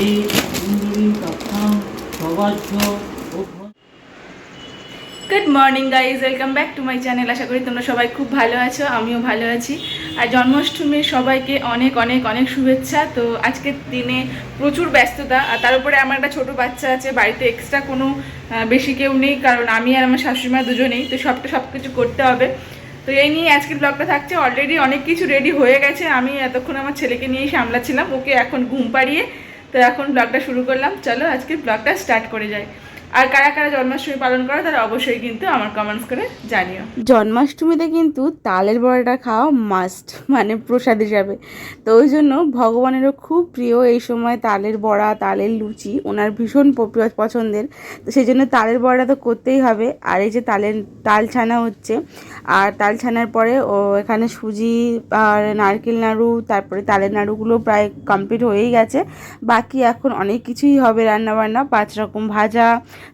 이 국물인 떡탕 저가초 morning guys welcome back to my channel আশা করি তোমরা সবাই খুব ভালো আছো, আমিও ভালো আছি। আর জন্মাষ্টমীর সবাইকে অনেক অনেক অনেক শুভেচ্ছা। তো আজকের দিনে প্রচুর ব্যস্ততা, আর তার উপরে আমার একটা ছোটো বাচ্চা আছে, বাড়িতে এক্সট্রা কোনো বেশি কেউ নেই, কারণ আমি আর আমার শাশুড়িমা দুজনেই, তো সবটা সব কিছু করতে হবে। তো এই নিয়ে আজকের ব্লগটা থাকছে। অলরেডি অনেক কিছু রেডি হয়ে গেছে। আমি এতক্ষণ আমার ছেলেকে নিয়েই সামলাচ্ছিলাম। ওকে এখন ঘুম পাড়িয়ে, তো এখন ব্লগটা শুরু করলাম। চলো আজকে ব্লগটা স্টার্ট করে যাই। আর কারা কারা জন্মাষ্টমী পালন করে তারা অবশ্যই কিন্তু আমার কমেন্টস করে জানিও। জন্মাষ্টমীতে কিন্তু তালের বড়াটা খাওয়া মাস্ট মানে প্রসাদ হিসাবে। তো ওই জন্য ভগবানেরও খুব প্রিয় এই সময় তালের বড়া, তালের লুচি, ওনার ভীষণ পছন্দের। তো সেই জন্য তালের বড়াটা তো করতেই হবে। আর এই যে তালের, তাল ছানা হচ্ছে, আর তাল ছানার পরে ও এখানে সুজি আর নারকেল নাড়ু, তারপরে তালের নাড়ুগুলো প্রায় কমপ্লিট হয়েই গেছে। বাকি এখন অনেক কিছুই হবে রান্নাবান্না, পাঁচ রকম ভাজা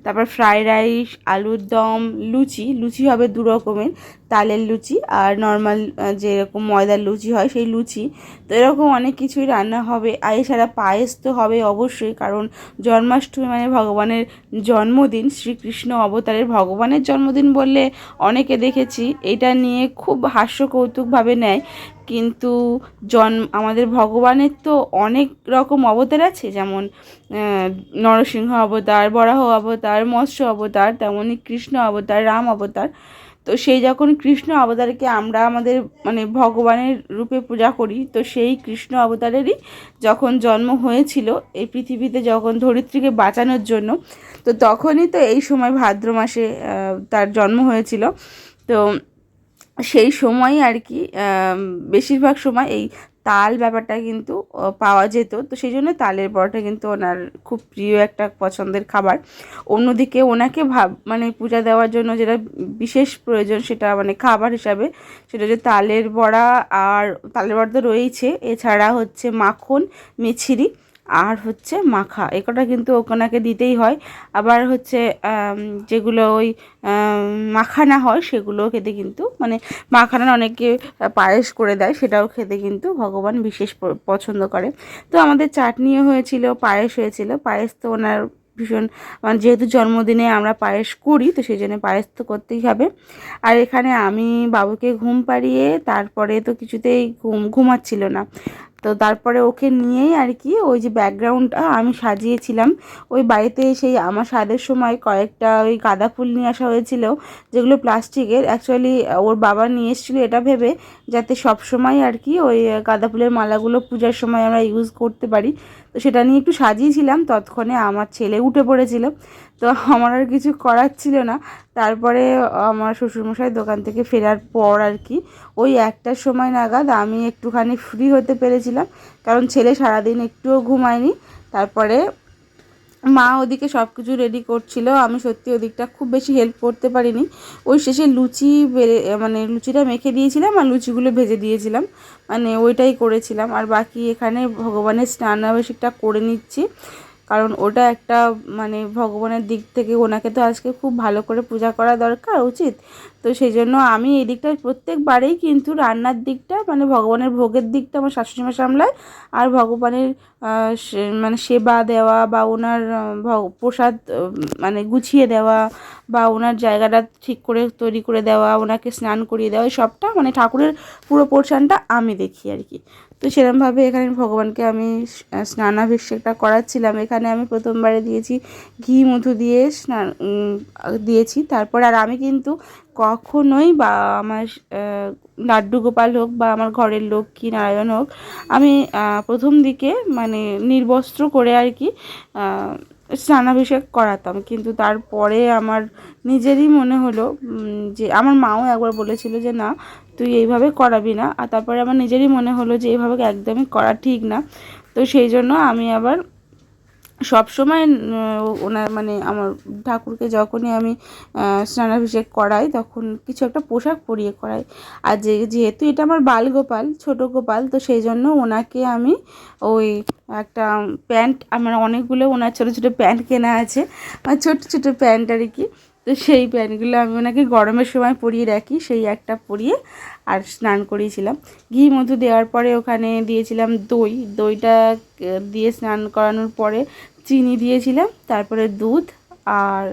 তারপর ফ্রাইড রাইস আলুর দম লুচি লুচি হবে দু রকমের। তালের লুচি আর নর্মাল যেরকম ময়দার লুচি হয় সেই লুচি। তো এরকম অনেক কিছুই রান্না হবে। আর এছাড়া পায়েস তো হবে অবশ্যই, কারণ জন্মাষ্টমী মানে ভগবানের জন্মদিন। শ্রীকৃষ্ণ অবতারের ভগবানের জন্মদিন বললে অনেকে দেখেছি, এটা নিয়ে খুব হাস্য কৌতুকভাবে নেয়। কিন্তু জন, আমাদের ভগবানের তো অনেক রকম অবতার আছে, যেমন নরসিংহ অবতার, বরাহ অবতার, মৎস্য অবতার তেমনই কৃষ্ণ অবতার, রাম অবতার। তো সেই যখন কৃষ্ণ অবতারকে আমরা আমাদের মানে ভগবানের রূপে পূজা করি, তো সেই কৃষ্ণ অবতারেরই যখন জন্ম হয়েছিল এই পৃথিবীতে যখন ধরিত্রীকে বাঁচানোর জন্য, তো তখনই তো এই সময় ভাদ্র মাসে তার জন্ম হয়েছিল। তো সেই সময় আর কি বেশিরভাগ সময় এই তাল ব্যাপারটা কিন্তু পাওয়া যেত। তো সেই জন্য তালের পরোটা কিন্তু ওনার খুব প্রিয় একটা পছন্দের খাবার। অন্যদিকে ওনাকে ভাব মানে পূজা দেওয়ার জন্য যেটা বিশেষ প্রয়োজন সেটা মানে খাবার হিসাবে সেটা হচ্ছে তালের বড়া আর তালের বড়া তো রয়েইছে। এছাড়া হচ্ছে মাখন, মিছিরি। আর হচ্ছে মাখা এ কটা কিন্তু ওনাকে দিতেই হয়। আবার হচ্ছে যেগুলো ওই মাখানা হয় সেগুলো খেতে কিন্তু মানে মাখানা অনেকে পায়েস করে দেয়, সেটাও খেতে কিন্তু ভগবান বিশেষ পছন্দ করে। তো আমাদের চাটনিও হয়েছিল, পায়েস হয়েছিল। পায়েস তো ওনার ভীষণ মানে যেহেতু জন্মদিনে আমরা পায়েস করি, তো সেই জন্য পায়েস তো করতেই হবে। আর এখানে আমি বাবুকে ঘুম পাড়িয়ে, তারপরে তো কিছুতেই ঘুম, ঘুমাচ্ছিল না। তো তারপরে ওকে নিয়েই আর কি ওই যে ব্যাকগ্রাউন্ডটা আমি সাজিয়েছিলাম। ওই বাড়িতে সেই আমার স্বাদের সময় কয়েকটা ওই গাঁদা ফুল নিয়ে আসা হয়েছিল, যেগুলো প্লাস্টিকের। অ্যাকচুয়ালি ওর বাবা নিয়ে এসেছিল এটা ভেবে, যাতে সব সময় আর কি ওই গাঁদা ফুলের মালাগুলো পূজার সময় আমরা ইউজ করতে পারি। তো সেটা নিয়ে একটু সাজিয়েছিলাম তৎক্ষণে আমার ছেলে উঠে পড়েছিল। তো আমার আর কিছু করার ছিল না। তারপরে আমার শ্বশুরমশাই দোকান থেকে ফেরার পর আর কি ওই একটার সময় নাগাদ আমি একটুখানি ফ্রি হতে পেরেছিলাম। কারণ ছেলে সারাদিন একটুও ঘুমায়নি। তারপরে মা ওদিকে সব কিছু রেডি করছিল। আমি সত্যি ওদিকটা খুব বেশি হেল্প করতে পারিনি। ওই শেষে লুচি বেড়ে মানে লুচিটা মেখে দিয়েছিলাম আর লুচিগুলো ভেজে দিয়েছিলাম। মানে ওইটাই করেছিলাম। আর বাকি এখানে ভগবানের স্নানাভিষেকটা করে নিচ্ছি। কারণ ওটা একটা মানে ভগবানের দিক থেকে ওনাকে তো আজকে খুব ভালো করে পূজা করা দরকার, উচিত। তো সেই জন্য আমি এই দিকটা প্রত্যেকবারেই কিন্তু রান্নার দিকটা মানে ভগবানের ভোগের দিকটা আমার শাশুড়ি মা সামলায়। আর ভগবানের মানে সেবা দেওয়া বা ওনার প্রসাদ মানে গুছিয়ে দেওয়া বা ওনার জায়গাটা ঠিক করে তৈরি করে দেওয়া, ওনাকে স্নান করিয়ে দেওয়া সবটা মানে ঠাকুরের পুরো পোর্শনটা আমি দেখি আর কি। তো সেরকমভাবে এখানে ভগবানকে আমি স্নানাভিষেকটা করাচ্ছিলাম। এখানে আমি প্রথমবারে দিয়েছি ঘি, মধু দিয়ে স্নান দিয়েছি। তারপর আর আমি কিন্তু কখনোই বা আমার লাড্ডু গোপাল হোক বা আমার ঘরের লক্ষ্মী নারায়ণ হোক, আমি প্রথম দিকে মানে নির্বস্ত্র করে আর কি স্নানাভিষেক করাতাম। কিন্তু তারপরে আমার নিজেরই মনে হলো যে আমার মাও একবার বলেছিল যে না তুই এইভাবে করাবি না। আর তারপরে আমার নিজেরই মনে হলো যে এইভাবে একদমই করা ঠিক না। তো সেই জন্য আমি আবার সব সময় ওনার মানে আমার ঠাকুরকে যখনই আমি স্নানাভিষেক করাই তখন কিছু একটা পোশাক পরিয়ে করাই। আর যে, যেহেতু এটা আমার বালগোপাল, ছোট গোপাল, তো সেই জন্য ওনাকে আমি ওই একটা প্যান্ট, আমার অনেকগুলো ওনার ছোটো ছোটো প্যান্ট কেনা আছে। আর ছোটো ছোটো প্যান্ট আর কি। তো সেই প্যান্টগুলো আমি ওনাকে গরমের সময় পরিয়ে রাখি, সেই একটা পরিয়ে আর স্নান করিয়েছিলাম। ঘি মধু দেওয়ার পরে ওখানে দিয়েছিলাম দই, দইটা দিয়ে স্নান করানোর পরে চিনি দিয়েছিলাম, তারপরে দুধ আর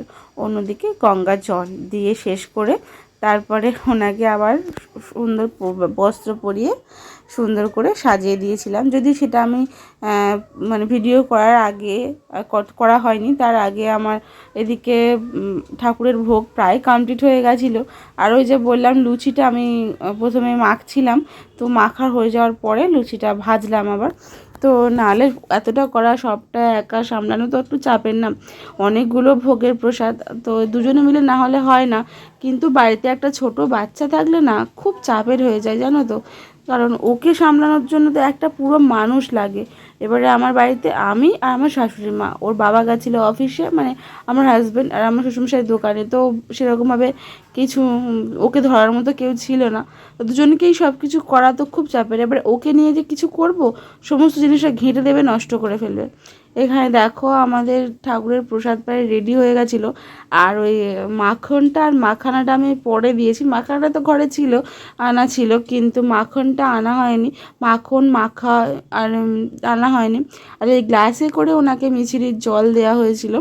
অন্যদিকে গঙ্গা জল দিয়ে শেষ করে তারপরে ওনাকে আবার সুন্দর বস্ত্র পরিয়ে সুন্দর করে সাজিয়ে দিয়েছিলাম। যদি সেটা আমি মানে ভিডিও করার আগে করা হয়নি। তার আগে আমার এদিকে ঠাকুরের ভোগ প্রায় কমপ্লিট হয়ে গেছিল। আর ওই যে বললাম, লুচিটা আমি প্রথমে মাখছিলাম। তো মাখা হয়ে যাওয়ার পরে লুচিটা ভাজলাম আবার। তো নাহলে এতটা করা, সবটা একা সামলানো তো একটু চাপের না। অনেকগুলো ভোগের প্রসাদ, তো দুজনে মিলে না হলে হয় না। কিন্তু বাড়িতে একটা ছোট বাচ্চা থাকলে না, খুব চাপের হয়ে যায়, জানো তো। কারণ ওকে সামলানোর জন্য তো একটা পুরো মানুষ লাগে। এবারে আমার বাড়িতে আমি আর আমার শাশুড়ি মা, ওর বাবা গেছিল অফিসে মানে আমার হাজব্যান্ড আর আমার শ্বশুরমশাই দোকানে। তো সেরকমভাবে কিছু ওকে ধরার মতো কেউ ছিল না। দুজনকেই সব কিছু করা তো খুব চাপের। এবারে ওকে নিয়ে যে কিছু করব, সমস্ত জিনিসটা ঘেঁটে দেবে, নষ্ট করে ফেলবে। এখানে দেখো আমাদের ঠাকুরের প্রসাদ প্রায় রেডি হয়ে গেছিল। আর ওই মাখনটা আর মাখানাটা আমি পরে দিয়েছি। মাখানাটা তো ঘরে ছিল, আনা ছিল, কিন্তু মাখনটা আনা হয়নি। মাখন, মাখা আর আনা হয়নি। আর এই গ্লাসে করে ওনাকে মিছিরির জল দেওয়া হয়েছিল।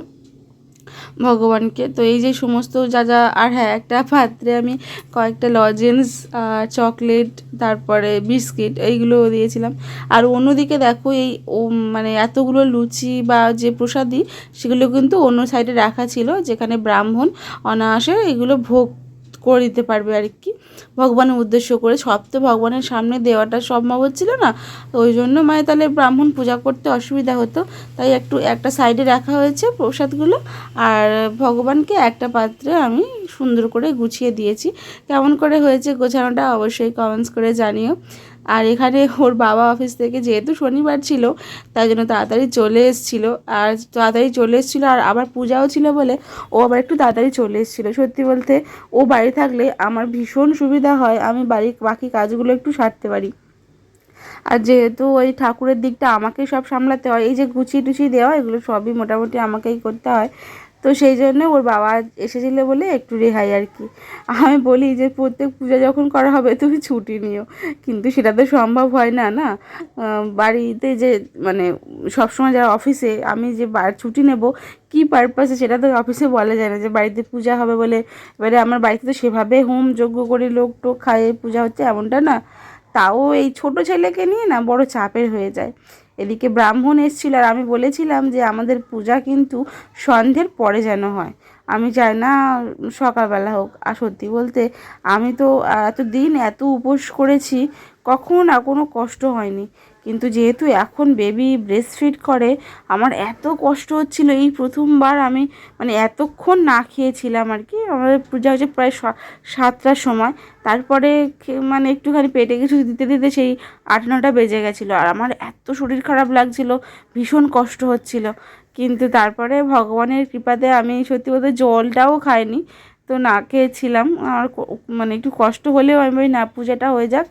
ভগবানকে। তো এই যে সমস্ত যা যা, আর হ্যাঁ একটা পাত্রে আমি কয়েকটা লজেন্স চকলেট, তারপরে বিস্কিট এইগুলো দিয়েছিলাম। আর অন্যদিকে দেখো এই মানে এতগুলো লুচি বা যে প্রসাদি সেগুলো কিন্তু অন্য সাইডে রাখা ছিল, যেখানে ব্রাহ্মণ অনায়াসে এগুলো ভোগ করে দিতে পারবে আর কি। ভগবানের উদ্দেশ্য করে সব তো ভগবানের সামনে দেওয়াটা সম্ভব হচ্ছিল না। তো ওই জন্য মানে তাহলে ব্রাহ্মণ পূজা করতে অসুবিধা হতো। তাই একটু একটা সাইডে রাখা হয়েছে প্রসাদগুলো। আর ভগবানকে একটা পাত্রে আমি সুন্দর করে গুছিয়ে দিয়েছি। কেমন করে হয়েছে গোছানোটা অবশ্যই কমেন্টস করে জানিও। আর এখানে ওর বাবা অফিস থেকে যেহেতু শনিবার ছিল, তাই জন্য তাড়াতাড়ি চলে এসেছিল। আর তাড়াতাড়ি চলে এসেছিল আর আবার পূজাও ছিল বলে ও আবার একটু তাড়াতাড়ি চলে এসেছিল। সত্যি বলতে ও বাড়ি থাকলে আমার ভীষণ সুবিধা হয়, আমি বাড়ির বাকি কাজগুলো একটু সারতে পারি। আর যেহেতু ওই ঠাকুরের দিকটা আমাকেই সব সামলাতে হয়, এই যে গুছিয়ে টুছিয়ে দেওয়া, এগুলো সবই মোটামুটি আমাকেই করতে হয়। তো সেই জন্য ওর বাবা এসেছিল বলে একটু রেহাই আর কি। আমি বলি যে, প্রত্যেক পূজা যখন করা হবে, তুমি ছুটি নিও। কিন্তু সেটা তো সম্ভব হয় না না? বাড়িতে যে মানে সবসময় যারা অফিসে, আমি যে ছুটি নেব, কী পারপাসে সেটা তো অফিসে বলা যায় না যে, বাড়িতে পূজা হবে বলে। এবারে আমার বাড়িতে তো সেভাবে হোম যজ্ঞ করে লোক টোক খায়ে, পূজা হচ্ছে এমনটা না। তাও এই ছোট ছেলেকে নিয়ে না বড় চাপের হয়ে যায়। এদিকে ব্রাহ্মণ এসেছিল আর আমি বলেছিলাম যে আমাদের পূজা কিন্তু সন্ধ্যের পরে যেন হয়। আমি চাই না সকালবেলা হোক। আর সত্যি বলতে আমি তো এত দিন এত উপোস করেছি, কখনো আর কোনো কষ্ট হয়নি। কিন্তু যেহেতু এখন বেবি ব্রেস্ট ফিড করে, আমার এত কষ্ট হচ্ছিল। এই প্রথমবার আমি মানে এতক্ষণ না খেয়েছিলাম আর কি আমাদের পূজা হচ্ছে প্রায় সাতটার সময়। তারপরে মানে একটুখানি পেটে কিছু দিতে দিতে সেই আট, নটা বেজে গেছিল। আর আমার এত শরীর খারাপ লাগছিল, ভীষণ কষ্ট হচ্ছিল। কিন্তু তারপরে ভগবানের কৃপাতে আমি সত্যি বলতে জলটাও খাইনি। তো না খেয়েছিলাম। আমার মানে একটু কষ্ট হলেও আমি না, পূজাটা হয়ে যাক।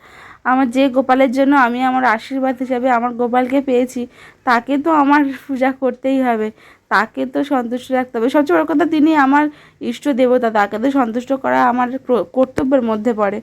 আমার যে গোপালের জন্য আমি আমার আশীর্বাদ হিসাবে আমার গোপালকে পেয়েছি তাকে তো আমার পূজা করতেই হবে। তাকে তো সন্তুষ্ট রাখতে হবে। সবচেয়ে বড় কথা তিনি আমার ইষ্ট দেবতা তাকে তো সন্তুষ্ট করা আমার কর্তব্যের মধ্যে পড়ে।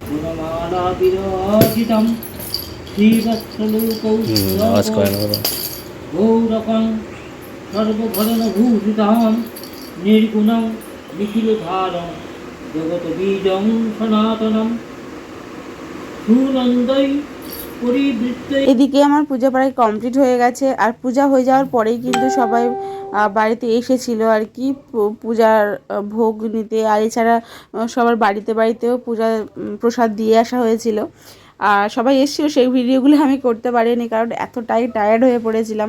এদিকে আমার পূজা প্রায় কমপ্লিট হয়ে গেছে, আর পূজা হয়ে যাওয়ার পরেই কিন্তু সবাই বাড়িতে এসেছিল আর কি পূজার ভোগ নিতে, আর এছাড়া সবার বাড়িতে বাড়িতেও পূজা প্রসাদ দিয়ে আসা হয়েছিল। আর সবাই এসেছিল, সেই ভিডিওগুলো আমি করতে পারিনি কারণ এতটাই টায়ার্ড হয়ে পড়েছিলাম।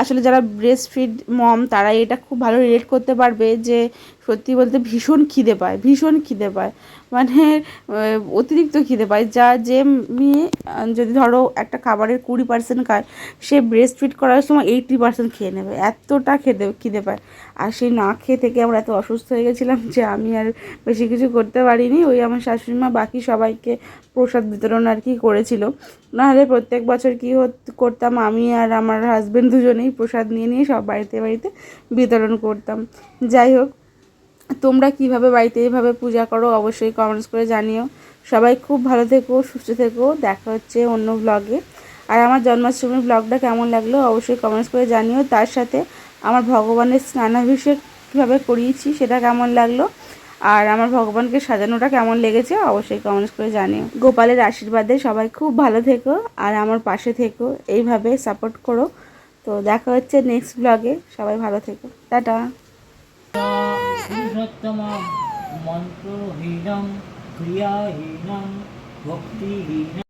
আসলে যারা ব্রেস্ট ফিড মম তারা এটা খুব ভালো রিলেট করতে পারবে যে সত্যি বলতে ভীষণ খিদে পায়, ভীষণ খিদে পায়। মানে অতিরিক্ত খিদে পায়। যা যে মেয়ে যদি ধরো একটা খাবারের কুড়ি পার্সেন্ট খায়, সে ব্রেস্ট ফিট করার সময় এইটটি পার্সেন্ট খেয়ে নেবে। এতটা খেতে, খিদে পায়। আর সেই না খেয়ে থেকে আমরা এত অসুস্থ হয়ে গেছিলাম যে আমি আর বেশি কিছু করতে পারিনি। ওই আমার শাশুড়ি মা বাকি সবাইকে প্রসাদ বিতরণ আর কি করেছিল। নাহলে প্রত্যেক বছর কী হত- করতাম, আমি আর আমার হাজব্যান্ড দুজনেই প্রসাদ নিয়ে নিয়ে সব বাড়িতে বাড়িতে বিতরণ করতাম। যাই হোক তোমরা কীভাবে বাড়িতে এইভাবে পূজা করো অবশ্যই কমেন্টস করে জানিও। সবাই খুব ভালো থেকো, সুস্থ থেকো। দেখা হচ্ছে অন্য ব্লগে আর আমার জন্মাষ্টমীর ব্লগটা কেমন লাগল অবশ্যই কমেন্টস করে জানিও। তার সাথে আমার ভগবানের স্নানাভিষেক কীভাবে করিয়েছি সেটা কেমন লাগল? আর আমার ভগবানকে সাজানোটা কেমন লেগেছে অবশ্যই কমেন্টস করে জানিও। গোপালের আশীর্বাদে সবাই খুব ভালো থেকো আর আমার পাশে থেকো। এইভাবে সাপোর্ট করো। তো দেখা হচ্ছে নেক্সট ব্লগে সবাই ভালো থেকো। টাটা। পুরুষোত্তমম মন্ত্রহীনম ক্রিয়াহীনম ভক্তিহীনম।